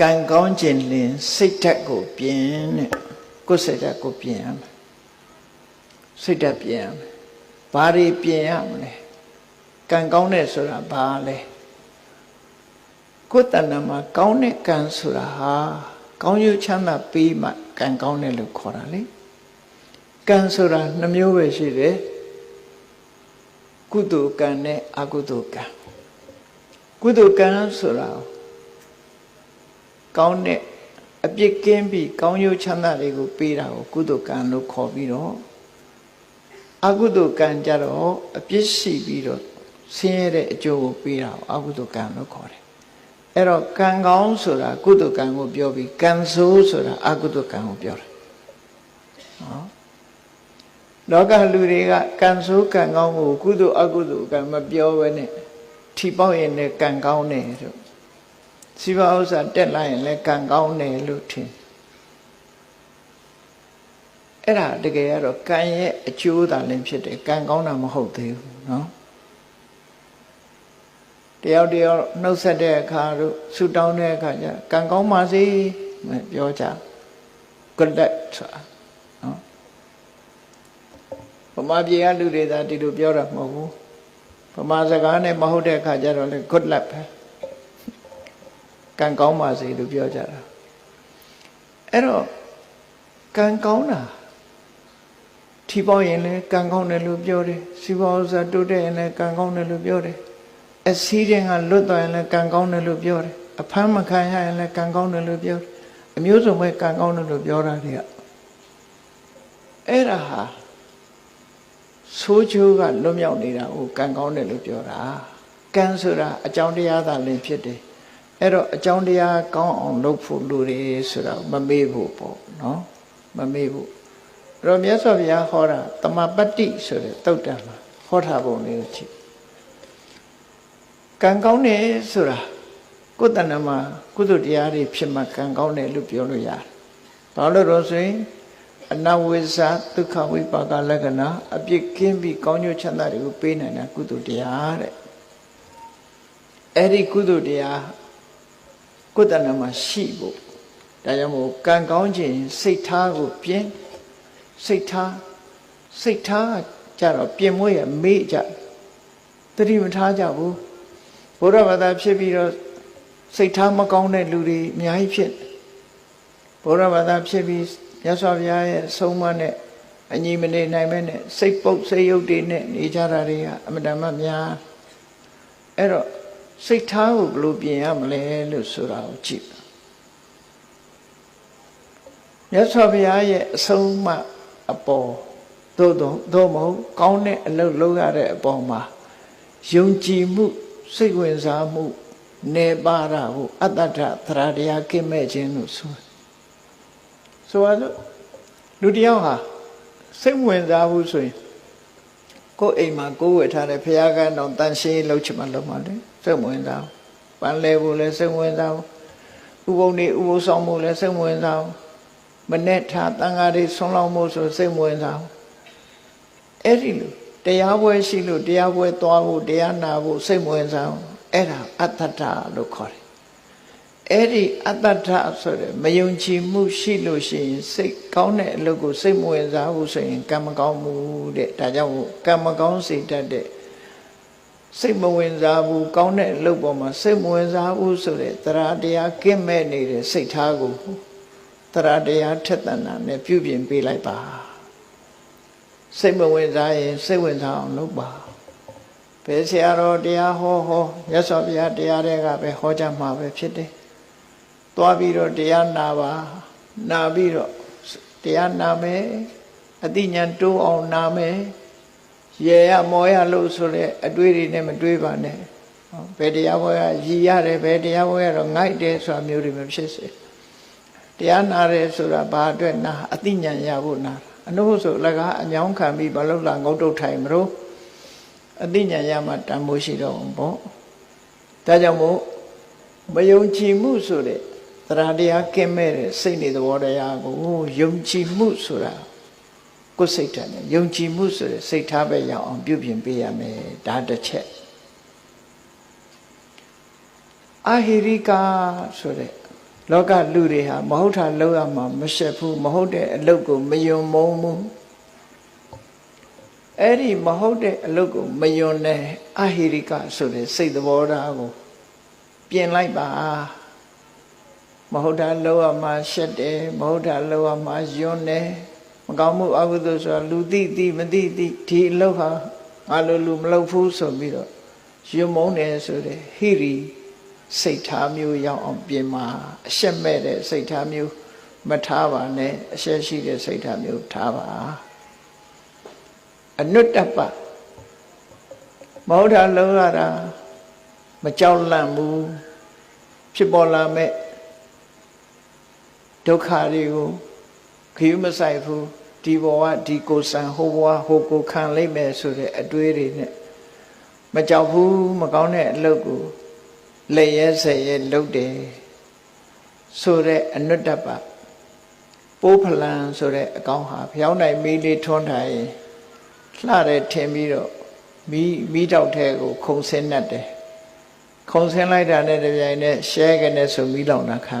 ကံကောင်းခြင်းလင်စိတ်ဓာတ်ကိုပြင်တဲ့ကိုယ်စိတ်ဓာတ်ကိုပြင်ရမယ်စိတ်ဓာတ်ပြင်ရမယ်ဘာတွေပြင်ရမလဲကံကောင်းတဲ့ဆိုတာဘာလဲကိုယ်တဏ္ဍမှာကောင်းတဲ့ကံဆိုတာဟာကောင်းကျိုးချမ်းသာပေးမှကံကောင်းတယ်လို့ခေါ်တာလေကံဆိုတာနှမျိုးပဲရှိတယ်ကုသိုလ်ကံနဲ့အကုသိုလ်ကံကုသိုလ်ကံဆိုတာ ကောင်းတဲ့အပြစ်ကင်းပြီးကောင်းကျိုးချမ်းသာတွေကိုပေးတာကိုကုသိုလ်ကံလို့ခေါ်ပြီးတော့အကုသိုလ်ကံကြတော့အပြစ်ရှိပြီးတော့ဆင်းရဲတဲ့အကျိုးကိုပေးတာကိုအကုသိုလ်ကံလို့ခေါ်တယ်အဲ့တော့ကံကောင်းဆိုတာကုသိုလ်ကံကိုပြောပြီးကံဆိုးဆိုတာအကုသိုလ်ကံကိုပြောတယ်နော်လောကလူတွေကကံဆိုးကံကောင်းကိုကုသိုလ်အကုသိုလ်ကံမပြောဘဲနဲ့ထီပေါက်ရင်လည်းကံကောင်းတယ်ဆို စီပါဥစ္စာတက်လိုက်ရင်လည်းကံကောင်းတယ်လို့ထင်အဲ့ဒါတကယ်ကတော့ကံရဲ့အကျိုးသာလည်းဖြစ်တယ်ကံကောင်းတာမဟုတ်သေးဘူးเนาะတယောက်တယောက်နှုတ်ဆက်တဲ့အခါတို့ဆူတောင်းတဲ့အခါကျကံကောင်းပါစေမပြောကြ good luck ဆိုတာနော်ဗမာပြည်ကလူတွေသာဒီလိုပြောတာမဟုတ်ဘူးဗမာစကားနဲ့မဟုတ်တဲ့အခါကျတော့လေ good luck ပဲ ကံကောင်းပါစေလို့ပြောကြတာအဲ့တော့ကံကောင်းတာထီပေါရင်လည်းကံကောင်းတယ်လို့ပြောတယ်စီပွားဥစ္စာတိုးတက်ရင်လည်းကံကောင်းတယ်လို့ပြောတယ်အစည်းတဲ့ကလွတ်သွားရင်လည်းကံကောင်းတယ်လို့ပြောတယ်အဖမ်းမခံရရင်လည်းကံကောင်းတယ်လို့ပြောတယ်အမျိုးစုံပဲကံကောင်းတယ်လို့ပြောတာတွေကအဲ့ဒါဟာဆိုးချိုးကလွတ်မြောက်နေတာကိုကံကောင်းတယ်လို့ပြောတာကံဆိုတာအကြောင်းတရားသာလင်ဖြစ်တယ် အဲ့တော့အကြောင်းတရားကောင်းအောင်လုပ်ဖို့လူတွေဆိုတာမမေ့ဖို့ပေါ့နော်မမေ့ဖို့အဲ့တော့မြတ်စွာဘုရားဟောတာတမပတ္တိဆိုတဲ့တုတ်တံမှာဟောထားပုံလေးကိုကြည့်ကံကောင်းတယ်ဆိုတာကိုယ်တဏ္ဍမှာကုသတရားတွေဖြစ်မှကံကောင်းတယ်လို့ပြောလို့ရတယ်။ဘာလို့လို့ဆိုရင်အနဝိဇ္ဇဒုက္ခဝိပါကလက္ခဏာအပြစ်ကင်းပြီးကောင်းကျိုးချမ်းသာတွေကိုပေးနိုင်တာကုသတရားတဲ့။အဲ့ဒီကုသတရား ကိုယ်တဏ္ဍမှာရှိဖို့ဒါကြောင့်မို့ကံကောင်းခြင်းစိတ်ထားကိုပြင်းစိတ်ထားစိတ်ထားကြတော့ပြင်မွေးရမေ့ကြတတိမထားကြဘူးဘုရားဘာသာဖြစ်ပြီးတော့စိတ်ထားမကောင်းတဲ့လူတွေအများကြီးဖြစ်ဘုရားဘာသာဖြစ်ပြီးမြတ်စွာဘုရားရဲ့ဆုံးမနဲ့အညီမနေနိုင်မဲနဲ့စိတ်ပုတ်စိတ်ယုတ်တွေနဲ့နေကြတာတွေကအမတန်မှများအဲ့တော့ စိတ်ထားကိုဘယ်လိုပြင်ရမလဲလို့ဆိုတာကိုကြည့်မြတ်စွာဘုရားရဲ့အဆုံးအမအပေါ်သို့တော့သို့မဟုတ်ကောင်းတဲ့အလုပ်လုပ်ရတဲ့အပေါ်မှာယုံကြည်မှုစိတ်ဝင်စားမှုနေပါရဟုအတ္တထသရတရားကိမဲ့ခြင်းလို့ဆိုဆိုရလို့လူတယောက်ဟာစိတ်ဝင်စားဘူးဆိုရင်ကိုယ်အိမ်မှာကိုယ်ဝယ်ထားတဲ့ဖះကန်းတော်တန်ရှင်းလှုပ်ချင်မှလှုပ်မှလေ စိတ်ဝင်စားပန်းလဲဖို့လည်းစိတ်ဝင်စားဥပုံနေဥပုဆောင်မှုလည်းစိတ်ဝင်စားမနဲ့ထားတန်ဃာတွေဆွန့်လောင်းမှုဆိုစိတ်ဝင်စားအဲ့ဒီလိုတရားပွဲရှိလို့တရားပွဲသွားဖို့တရားနာဖို့စိတ်ဝင်စားအဲ့ဒါအတ္တတလို့ခေါ်တယ်အဲ့ဒီအတ္တတဆိုတဲ့မယုံကြည်မှုရှိလို့ရှိရင်စိတ်ကောင်းတဲ့အလုပ်ကိုစိတ်မဝင်စားဘူးဆိုရင်ကံမကောင်းဘူးတဲ့ဒါကြောင့်ကံမကောင်းစေတတ်တဲ့ စိတ်မဝင်စားဘူးကောင်းတဲ့အလုပ်ပေါ်မှာစိတ်မဝင်စားဘူးဆိုတဲ့တရားတရားကင်းမဲ့နေတဲ့စိတ်ထားကိုတရားတရားထက်သန်တာနဲ့ပြုပြင်ပေးလိုက်ပါစိတ်မဝင်စားရင်စိတ်ဝင်စားအောင်လုပ်ပါဘယ်ဆရာတော်တရားဟောဟောရသော်ဘုရားတရားတွေကပဲဟောကြမှာပဲဖြစ်တယ်သွားပြီးတော့တရားနာပါနာပြီးတော့တရားနာမယ်အတိညာတိုးအောင်နာမယ် ရေရမောရလို့ဆိုတဲ့အတွေးတွေနဲ့မတွေးပါနဲ့ဘယ်တရားပွဲကရည်ရတယ်ဘယ်တရားပွဲကတော့ငိုက်တယ်ဆိုတာမျိုးတွေမဖြစ်စေတရားနာတယ်ဆိုတာဘာအတွက်နာအတိညာရဖို့နာအနုဟုဆိုလကားအညောင်းခံပြီးဘာလို့လာငုတ်တုတ်ထိုင်မလို့အတိညာရမှတန်ဖိုးရှိတော့ဘောဒါကြောင့်မို့မယုံကြည်မှုဆိုတဲ့တရားတရားကင်းမဲ့တဲ့စိတ်နေသဘောတရားကိုယုံကြည်မှုဆိုတာ ကိုယ်စိတ်ဓာတ်နဲ့ယုံကြည်မှုဆိုတဲ့စိတ်ထားပဲရအောင်ပြုပြင်ပေးရမယ်ဒါတစ်ချက်အဟိရိကာဆိုတဲ့လောကလူတွေဟာမဟုတ်တာလောက်ရမှာမရှက်ဘူးမဟုတ်တဲ့အလုပ်ကိုမယုံမုန်းဘူးအဲ့ဒီမဟုတ်တဲ့အလုပ်ကိုမယုံတဲ့အဟိရိကဆိုတဲ့စိတ်သဘောထားကိုပြင်လိုက်ပါမဟုတ်တာလောက်ရမှာရှက်တယ်မဟုတ်တာလောက်ရမှာယွန်းတယ် မကောင်းမှုအကုသိုလ်ဆိုတာလူသိသိမသိသိဒီအလုပ်ဟာငါလိုလူမလုပ်ဘူးဆိုပြီးတော့ယွန်းမုန်းတယ်ဆိုတဲ့ဟိရိစိတ်ထားမျိုးရောက်အောင်ပြင်မှာအရှက်မဲ့တဲ့စိတ်ထားမျိုးမထားပါနဲ့အရှက်ရှိတဲ့စိတ်ထားမျိုးထားပါအနုတ္တပမဟုတ်တာလုံးရတာမကြောက်လန့်ဘူးဖြစ်ပေါ်လာမဲ့ဒုက္ခတွေကို ခရီးမဆိုင်ဘူးဒီဘဝဒီကိုယ်ဆံဟိုဘဝဟိုကိုခံလိုက်မယ်ဆိုတဲ့အတွေးတွေနဲ့မကြောက်ဘူးမကောင်းတဲ့အလုပ်ကိုလက်ရဲဆက်ရဲလုပ်တယ်ဆိုတဲ့အနုတ္တပပိုးဖလန်ဆိုတဲ့အကောင်ဟာဖျောင်းနိုင်မီးလေးထွန်းထားရင်လှတဲ့ထင်ပြီးတော့မီးမီးတောက်ထဲကိုခုံဆင်းတတ်တယ်ခုံဆင်းလိုက်တာနဲ့တပြိုင်နက်ရှဲကနေဆိုမီးလောင်တာခံ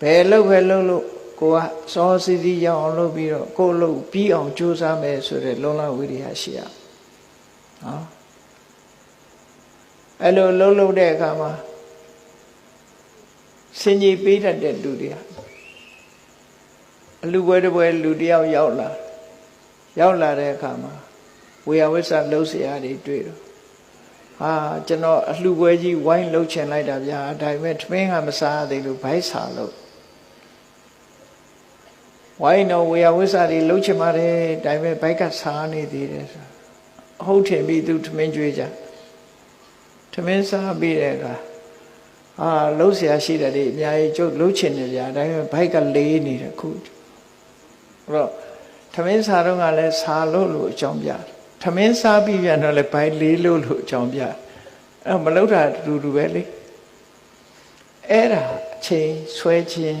ဘယ်လို့ပဲလို့လို့ကိုကစောစီစီရောက်အောင်လုပ်ပြီးတော့ကိုလို့ပြီးအောင်ကြိုးစားမယ်ဆိုတဲ့လုံလဝိရိယရှိရနော်အဲ့လိုလှုပ်လှုပ်တဲ့အခါမှာစင်ကြီးပေးတတ်တဲ့လူတွေဟာအလူပွဲတစ်ပွဲလူတယောက်ရောက်လာရောက်လာတဲ့အခါမှာဝေယဝိဆလှုပ်เสียတွေတွေ့တော့ဟာကျွန်တော်အလှပွဲကြီးဝိုင်းလှုပ်ချင်လိုက်တာဗျာဒါပေမဲ့ထမင်းကမစားသေးလို့ဘိုက်စာလို့ ဝိုင်းတော့ဝေယဝိဆတွေလှုပ်ချင်ပါတယ်ဒါပေမဲ့ဘိုက်ကစားနေသေးတယ်ဆိုအဟုတ်ထင်ပြီးသူထမင်းကြွေးကြထမင်းစားပြီးတဲ့အခါအာလှုပ်เสียရှိတယ်ဒီအများကြီးကျုပ်လှုပ်ချင်တယ်ဗျာဒါပေမဲ့ဘိုက်ကလေးနေတယ်ခုအဲ့တော့ထမင်းစားတော့ကလည်းစားလို့လို့အကြောင်းပြတယ်ထမင်းစားပြီးပြန်တော့လည်းဘိုက်လေးလို့လို့အကြောင်းပြအဲ့မလောက်တာအတူတူပဲလေအဲ့ဒါအချိန်ဆွဲခြင်း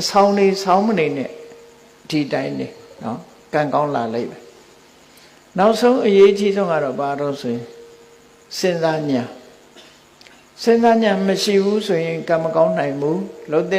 အဆောင်နေဆောင်းမနေနဲ့ဒီတိုင်းနေနော်ကံကောင်းလာလိမ့်မယ်နောက်ဆုံးအရေးကြီးဆုံးကတော့ဘာလို့ဆိုရင်စဉ်းစားညာစဉ်းစားညာမရှိဘူးဆိုရင်ကံမကောင်းနိုင်ဘူးလုံးတဲ့